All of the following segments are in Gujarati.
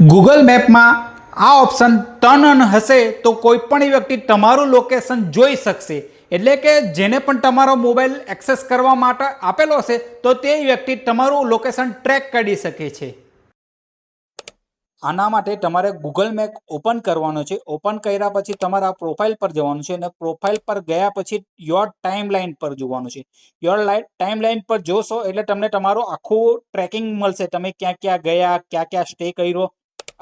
ગૂગલ મેપમાં આ ઓપ્શન ટર્ન ઓન હશે તો કોઈ પણ વ્યક્તિ તમારું લોકેશન જોઈ શકશે. એટલે કે જેને પણ તમારો મોબાઈલ એક્સેસ કરવા માટે આપેલો હશે, તો તે વ્યક્તિ તમારું લોકેશન ટ્રેક કરી શકે છે. આના માટે તમારે ગૂગલ મેપ ઓપન કરવાનો છે. ઓપન કર્યા પછી તમારા પ્રોફાઇલ પર જવાનું છે અને પ્રોફાઇલ પર ગયા પછી યોર ટાઈમ લાઇન પર જોવાનું છે. યોર ટાઈમ લાઇન પર જોશો એટલે તમને તમારું આખું ટ્રેકિંગ મળશે. તમે ક્યાં ક્યાં ગયા, ક્યાં ક્યાં સ્ટે કર્યો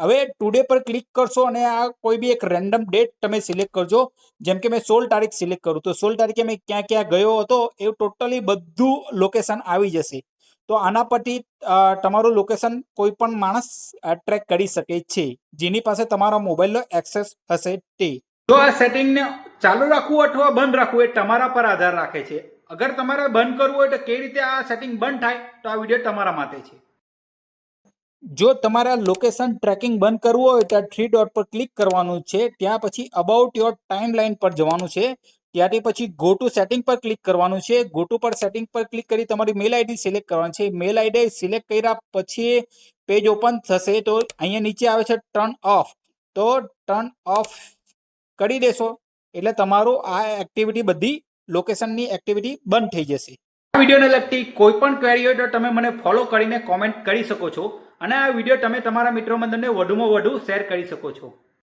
હવે ટુડે પર ક્લિક કરશો અને આ કોઈ બી એક રેન્ડમ ડેટ તમે સિલેક્ટ કરજો. જેમ કે મેં સોળ તારીખ સિલેક્ટ કરું તો સોળ તારીખે મેં ક્યાં ક્યાં ગયો હતો એ ટોટલી બધું લોકેશન આવી જશે. તો આના પરથી તમારું લોકેશન કોઈ પણ માણસ ટ્રેક કરી શકે છે. જેની પાસે તમારા મોબાઈલનો એક્સેસ હશે તે. જો આ સેટિંગને ચાલુ રાખવું અથવા બંધ રાખવું એ તમારા પર આધાર રાખે છે. અગર તમારે બંધ કરવું હોય તો કેવી રીતે આ સેટિંગ બંધ થાય? તો આ વીડિયો તમારા માટે છે. જો તમારા લોકેશન ટ્રેકિંગ બંધ કરવું હોય તો થ્રી ડોટ પર ક્લિક કરવાનું છે. ત્યાં પછી અબાઉટ યોર ટાઈમ લાઇન પર જવાનું છે. ત્યાંથી પછી ગો ટુ સેટિંગ પર ક્લિક કરવાનું છે. ગો ટુ પર સેટિંગ પર ક્લિક કરી તમારી મેલ આઈડી સિલેક્ટ કરવાની છે. મેલ આઈડી સિલેક્ટ કર્યા પછી પેજ ઓપન થશે તો અહીંયા નીચે આવે છે ટર્ન ઓફ તો ટર્ન ઓફ કરી દેશો. એટલે તમારું આ એક્ટિવિટી બધી લોકેશનની એક્ટિવિટી બંધ થઈ જશે. આ વિડીયોને લગતી કોઈ પણ ક્વેરી હોય તો તમે મને ફોલો કરીને કોમેન્ટ કરી શકો છો. અને આ વીડિયો તમે તમારા મિત્રો મંડળને વધુમાં વધુ શેર કરી શકો છો.